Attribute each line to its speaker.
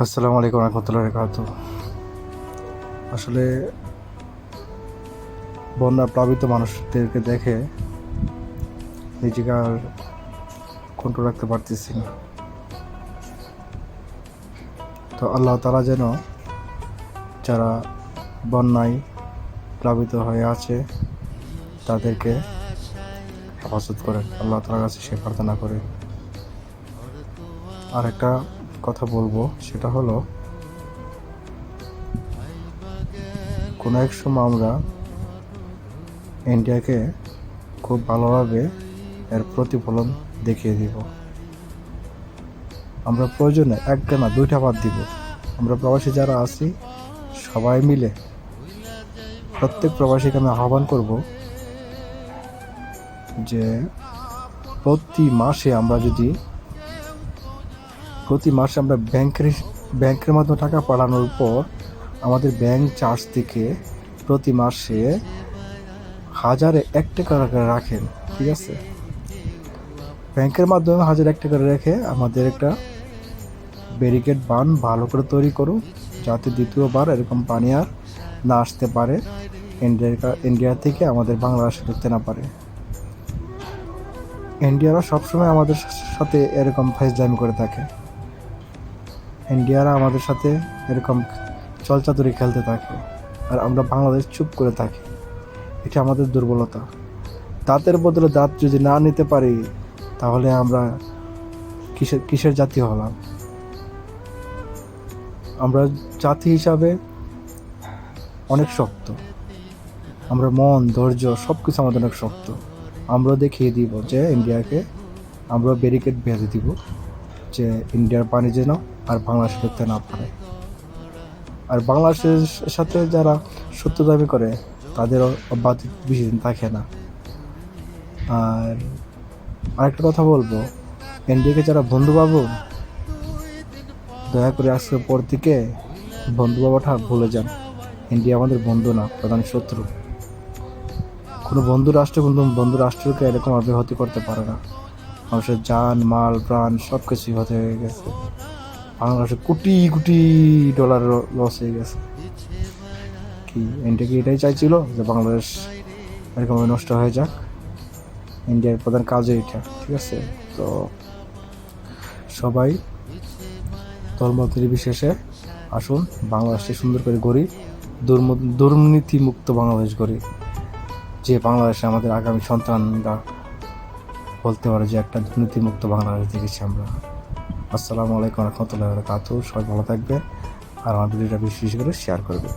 Speaker 1: আসসালামু আলাইকুম রহমতুল্লাহ বরকাত আসলে বন্যা প্লাবিত মানুষদেরকে দেখে নিজেকে আর কন্ট্রোল রাখতে পারতেছি না। তো আল্লাহ তালা যেন যারা বন্যায় প্লাবিত হয়ে আছে, তাদেরকে হেফাজত করেন। আল্লাহ তালার কাছে সে প্রার্থনা করে আর একটা কথা বলব, সেটা হলো, কোনো এক সময় আমরা ইন্ডিয়াকে খুব ভালোভাবে এর প্রতিফলন দেখিয়ে দিব। আমরা প্রয়োজনে একটা না দুইটা বাদ দিব। আমরা প্রবাসী যারা আছি, সবাই মিলে প্রত্যেক প্রবাসীকে আমি আহ্বান করব যে প্রতি মাসে আমরা যদি প্রতি মাসে আমরা ব্যাংকের ব্যাংকের মাধ্যমে টাকা পাঠানোর পর আমাদের ব্যাংক চার্জ থেকে প্রতি মাসে হাজারে এক টাকা রাখেন, ঠিক আছে? ব্যাংকের মাধ্যমে হাজার এক টাকা রেখে আমাদের একটা ব্যারিকেড বান ভালো করে তৈরি করুন, যাতে দ্বিতীয়বার এরকম পানি আর না আসতে পারে, ইন্ডিয়ার কা- ইন্ডিয়া থেকে আমাদের বাংলাদেশে ঢুকতে না পারে। ইন্ডিয়ারা সবসময় আমাদের সাথে এরকম ফাইজলামি করে থাকে। ইন্ডিয়ারা আমাদের সাথে এরকম চলচাতুরি খেলতে থাকে। আর আমরা বাংলাদেশ চুপ করে থাকি। এটা আমাদের দুর্বলতা। দাঁতের বদলে দাঁত যদি না নিতে পারি, তাহলে আমরা কিসের কিসের জাতি হলাম? আমরা জাতি হিসাবে অনেক শক্ত। আমরা মন, ধৈর্য সব কিছু আমাদের অনেক শক্ত। আমরা দেখিয়ে দিব যে ইন্ডিয়াকে, আমরা ব্যারিকেড বেঁধে দিব যে ইন্ডিয়ার পানি যেন আর বাংলাদেশ ঢুকতে না পারে। আর বাংলাদেশের সাথে যারা সত্য দাবি করে, তাদেরও অব্যাহত বেশি দিন থাকে না। আর আরেকটা কথা বলব ইন্ডিয়াকে যারা বন্ধু পাবো দয়া করে আজকের পর থেকে বন্ধু বাবাটা ভুলে যান। ইন্ডিয়া আমাদের বন্ধু না, প্রধান শত্রু। কোনো বন্ধু রাষ্ট্র কিন্তু বন্ধু রাষ্ট্রকে এরকম অব্যাহতি করতে পারে না। মানুষের যান মাল, প্রাণ সব কিছুই হতে হয়ে গেছে। বাংলাদেশে কোটি কোটি ডলার লস হয়ে গেছে। কি ইন্ডিয়া কি এটাই চাইছিল যে বাংলাদেশ এরকম নষ্ট হয়ে যাক? ইন্ডিয়ার প্রধান কাজই এটা ঠিক আছে? তো সবাই ধর্ম নির্বিশেষে আসুন, বাংলাদেশকে সুন্দর করে গড়ি দুর্ম- দুর্নীতি মুক্ত বাংলাদেশ গড়ি, যে বাংলাদেশে আমাদের আগামী সন্তানরা বলতে পারে যে একটা দুর্নীতিমুক্ত বাংলাদেশ দেখেছি আমরা। আসসালামু আলাইকুম রহমতুল্লাহ সবাই ভালো থাকবে আর আমার ভিডিওটা বেশি বেশি করে শেয়ার করবে